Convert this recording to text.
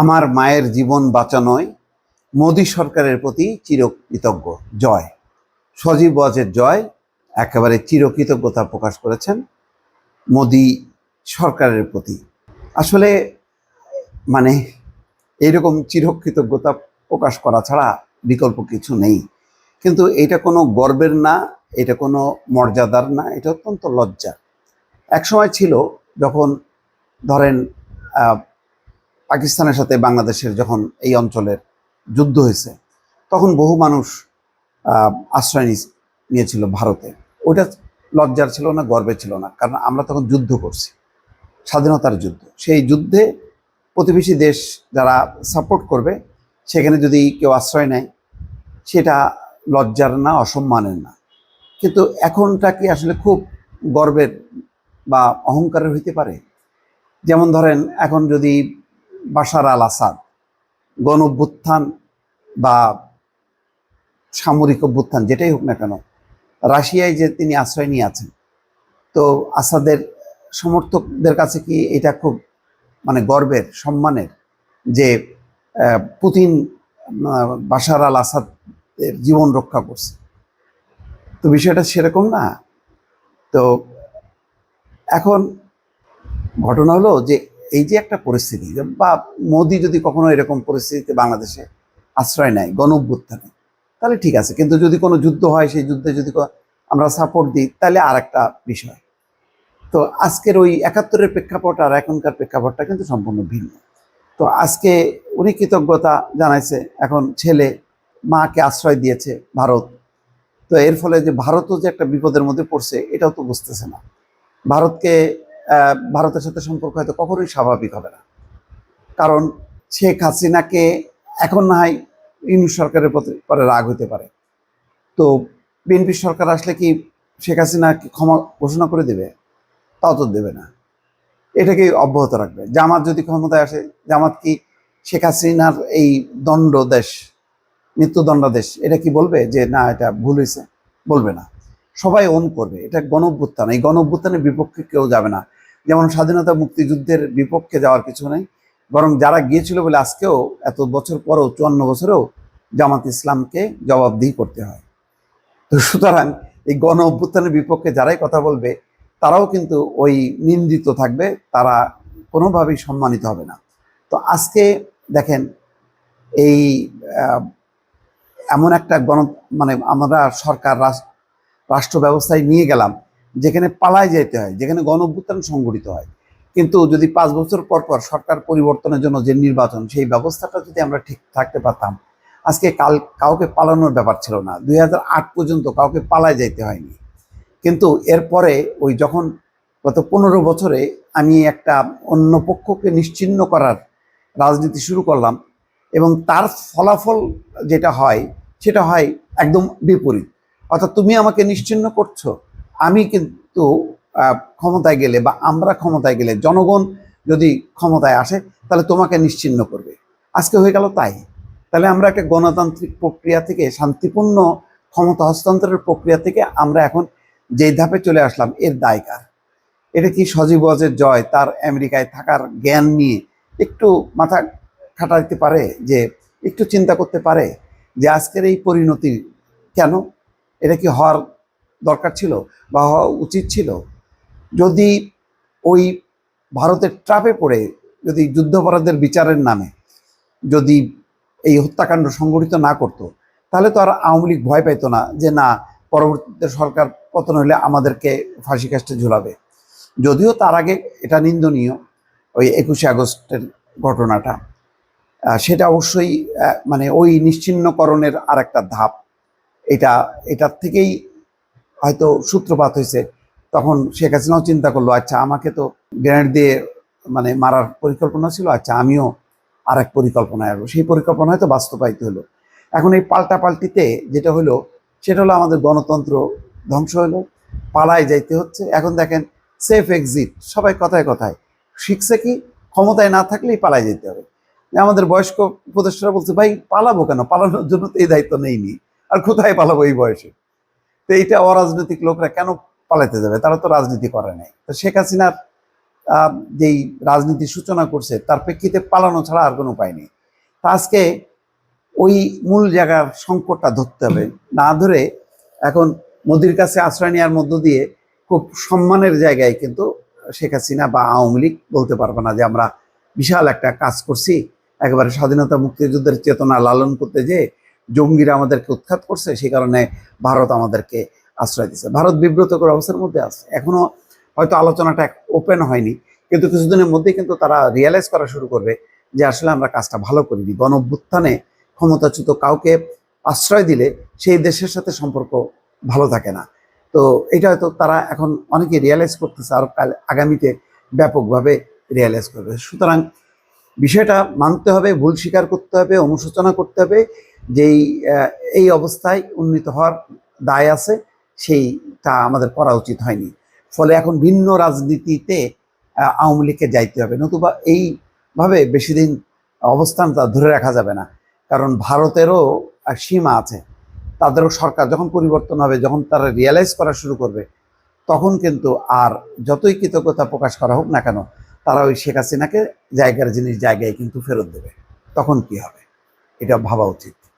আমার মায়ের জীবন বাঁচানোয় মোদী সরকারের প্রতি চিরকৃতজ্ঞ। জয়। সজীব ওয়াজের জয় একেবারে চিরকৃতজ্ঞতা প্রকাশ করেছেন মোদী সরকারের প্রতি। আসলে মানে এইরকম চিরকৃতজ্ঞতা প্রকাশ করা ছাড়া বিকল্প কিছু নেই। কিন্তু এটা কোনো গর্বের না, এটা কোনো মর্যাদার না, এটা অত্যন্ত লজ্জা। এক সময় ছিল যখন ধরেন পাকিস্তানের সাথে বাংলাদেশের যখন এই অঞ্চলের যুদ্ধ হয়েছে, তখন বহু মানুষ আশ্রয় নিয়েছিল ভারতে। ওটা লজ্জার ছিল না, গর্বের ছিল না, কারণ আমরা তখন যুদ্ধ করছি, স্বাধীনতার যুদ্ধ। সেই যুদ্ধে প্রতিবেশী দেশ যারা সাপোর্ট করবে, সেখানে যদি কেউ আশ্রয় নেয়, সেটা লজ্জার না, অসম্মানের না। কিন্তু এখনটা কি আসলে খুব গর্বের বা অহংকারের হইতে পারে? যেমন ধরেন, এখন যদি বাশার আল আসাদ। গণ অভ্যুত্থান বা সামরিক অভ্যুত্থান, যেটাই হোক না কেন, রাশিয়ায় যে তিনি আশ্রয় নিয়ে আছেন তো আসাদের সমর্থকদের কাছে কি এটা খুব মানে গর্বের, সম্মানের যে পুতিন বাশার আল আসাদের জীবন রক্ষা করছে? তো বিষয়টা সেরকম না। তো এখন ঘটনা হলো যে এই যে একটা পরিস্থিতি বা মোদি যদি কখনো এরকম পরিস্থিতিতে বাংলাদেশে আশ্রয় নেয়, গণ অভ্যুত্থানে, তাহলে ঠিক আছে। কিন্তু যদি কোনো যুদ্ধ হয়, সেই যুদ্ধে যদি আমরা সাপোর্ট দিই, তাহলে আর একটা বিষয়। তো আজকের ওই একাত্তরের প্রেক্ষাপট আর এখনকার প্রেক্ষাপটটা কিন্তু সম্পূর্ণ ভিন্ন। তো আজকে উনি কৃতজ্ঞতা জানাইছে, এখন ছেলে মাকে আশ্রয় দিয়েছে ভারত। তো এর ফলে যে ভারতও যে একটা বিপদের মধ্যে পড়ছে, এটাও তো বুঝতেছে না। ভারতকে ভারতের সাথে সম্পর্ক হয়তো কখনোই স্বাভাবিক হবে না। কারণ শেখ হাসিনাকে এখন না হয় ইউনিট সরকারের প্রতি পরে রাগ হতে পারে। তো বিএনপি সরকার আসলে কি শেখ হাসিনা ক্ষমা ঘোষণা করে দেবে? তাও তো দেবে না। এটাকে অব্যাহত রাখবে। জামাত যদি ক্ষমতায় আসে, জামাত কি শেখ হাসিনার এই দণ্ড দেশ, মৃত্যুদণ্ডাদেশ, এটা কি বলবে যে না, এটা ভুল হয়েছে বলবে না। সবাই অন করবে। এটা গণ এই গণ বিপক্ষে কেউ যাবে না। যেমন স্বাধীনতা মুক্তিযুদ্ধের বিপক্ষে যাওয়ার কিছু নেই, বরং যারা গিয়েছিল বলে আজকেও এত বছর পরেও, চুয়ান্ন বছরেও জামাত ইসলামকে জবাবদিহি করতে হয়। তো সুতরাং এই গণ অভ্যুত্থানের বিপক্ষে যারাই কথা বলবে, তারাও কিন্তু ওই নিন্দিত থাকবে, তারা কোনোভাবেই সম্মানিত হবে না। তো আজকে দেখেন, এই এমন একটা গণ মানে আমরা সরকার রাষ্ট্র ব্যবস্থায় নিয়ে গেলাম যেখানে পালায় যেতে হয়, যেখানে গণ অভ্যুত্থান সংগঠিত হয়। কিন্তু যদি পাঁচ বছর পর পর সরকার পরিবর্তনের জন্য যে নির্বাচন, সেই ব্যবস্থাটা যদি আমরা ঠিক থাকতে পারতাম, আজকে কাল কাউকে পালানোর ব্যাপার ছিল না। দুই হাজার আট পর্যন্ত কাউকে পালায় যাইতে হয়নি। কিন্তু এরপরে ওই যখন গত পনেরো বছরে আমি একটা অন্য পক্ষকে নিশ্চিহ্ন করার রাজনীতি শুরু করলাম এবং তার ফলাফল যেটা হয়, সেটা হয় একদম বিপরীত। অর্থাৎ তুমি আমাকে নিশ্চিহ্ন করছ? আমি কিন্তু ক্ষমতায় গেলে বা আমরা ক্ষমতায় গেলে জনগণ যদি ক্ষমতায় আসে, তাহলে তোমাকে নিশ্চিহ্ন করবে। আজকে হয়ে গেল তাই। তাহলে আমরা একটা গণতান্ত্রিক প্রক্রিয়া থেকে, শান্তিপূর্ণ ক্ষমতা হস্তান্তরের প্রক্রিয়া থেকে আমরা এখন যে ধাপে চলে আসলাম, এর দায়কার এটা কি সজীব ওয়াজের জয়, তার আমেরিকায় থাকার জ্ঞান নিয়ে একটু মাথা খাটাইতে পারে? যে একটু চিন্তা করতে পারে? যে আজকের এই পরিণতি কেন? এটা কি হওয়ার দরকার ছিল বা হওয়া উচিত ছিল। যদি ওই ভারতের ট্রাপে পড়ে যদি যুদ্ধাপরাধের বিচারের নামে যদি এই হত্যাকাণ্ড সংগঠিত না করতো, তাহলে তো আর আওয়ামী লীগ ভয় পাইতো না যে না, পরবর্তীতে সরকার পতন হলে আমাদেরকে ফাঁসি কাস্টে ঝুলাবে। যদিও তার আগে এটা নিন্দনীয় ওই একুশে আগস্টের ঘটনাটা। সেটা অবশ্যই মানে ওই নিশ্চিহ্নকরণের আর একটা ধাপ। এটা, এটার থেকেই হয়তো সূত্রপাত হয়েছে। তখন শেখ হাসিনাও চিন্তা করল আচ্ছা আমাকে তো গ্রেনেড দিয়ে মানে মারার পরিকল্পনা ছিল আচ্ছা আমিও আর এক পরিকল্পনায় আসব সেই পরিকল্পনা হয়তো বাস্তবায়িত হলো। এখন এই পাল্টাপাল্টিতে যেটা হলো, সেটা হলো আমাদের গণতন্ত্র ধ্বংস হলো, পালায় যাইতে হচ্ছে। এখন দেখেন, সেফ এক্সিট, সবাই কথায় কথায়। শিখছে কি? ক্ষমতায় না থাকলেই পালায় যেতে হবে। আমাদের বয়স্ক উপদেষ্টারা বলছে, ভাই, পালাবো কেন? পালানোর জন্য তো এই দায়িত্ব নেইনি। আর কোথায় পালাবো এই বয়সে? তো এইটা অরাজনৈতিক লোকরা কেন পালাতে যাবে? তারা তো রাজনীতি করে নাই। তো শেখ হাসিনার যেই রাজনীতির সূচনা করছে, তার প্রেক্ষিতে পালানো ছাড়া আর কোনো উপায় নেই। তা আজকে ওই মূল জায়গার সংকটটা ধরতে হবে। না ধরে এখন মোদির কাছে আশ্রয় নেওয়ার মধ্য দিয়ে খুব সম্মানের জায়গায় কিন্তু শেখ হাসিনা বা আওয়ামী লীগ বলতে পারবে না যে আমরা বিশাল একটা কাজ করছি। একেবারে স্বাধীনতা মুক্তিযুদ্ধের চেতনা লালন করতে যে জঙ্গিরা আমাদেরকে উৎখাত করছে, সেই কারণে ভারত আমাদেরকে আশ্রয় দিচ্ছে ভারত বিব্রতকর অবস্থার মধ্যে আছে। এখনও হয়তো আলোচনাটা ওপেন হয়নি, কিন্তু কিছুদিনের মধ্যেই কিন্তু তারা রিয়েলাইজ করা শুরু করবে যে আসলে আমরা কাজটা ভালো করিনি গণ অভ্যুত্থানে ক্ষমতাচ্যুত কাউকে আশ্রয় দিলে সেই দেশের সাথে সম্পর্ক ভালো থাকে না। তো এটা হয়তো তারা এখন অনেকে রিয়েলাইজ করতেছে, আর আগামীতে ব্যাপকভাবে রিয়েলাইজ করবে। সুতরাং বিষয়টা মানতে হবে, ভুল স্বীকার করতে হবে, অনুশোচনা করতে হবে যেই এই অবস্থায় উন্নীত হওয়ার দায় আছে সেই তা আমাদের করা উচিত হয়নি। ফলে এখন ভিন্ন রাজনীতিতে আওয়ামী লীগকে যাইতে হবে, নতুবা এইভাবে বেশি দিন অবস্থান তা ধরে রাখা যাবে না। কারণ ভারতেরও সীমা আছে। তাদেরও সরকার যখন পরিবর্তন হবে, যখন তারা রিয়েলাইজ করা শুরু করবে, তখন কিন্তু আর যতই কৃতজ্ঞতা প্রকাশ করা হোক না কেন তারা ওই শেখ হাসিনাকে জায়গার জিনিস জায়গায় কিন্তু ফেরত দেবে। তখন কি হবে? এটা ভাবা উচিত।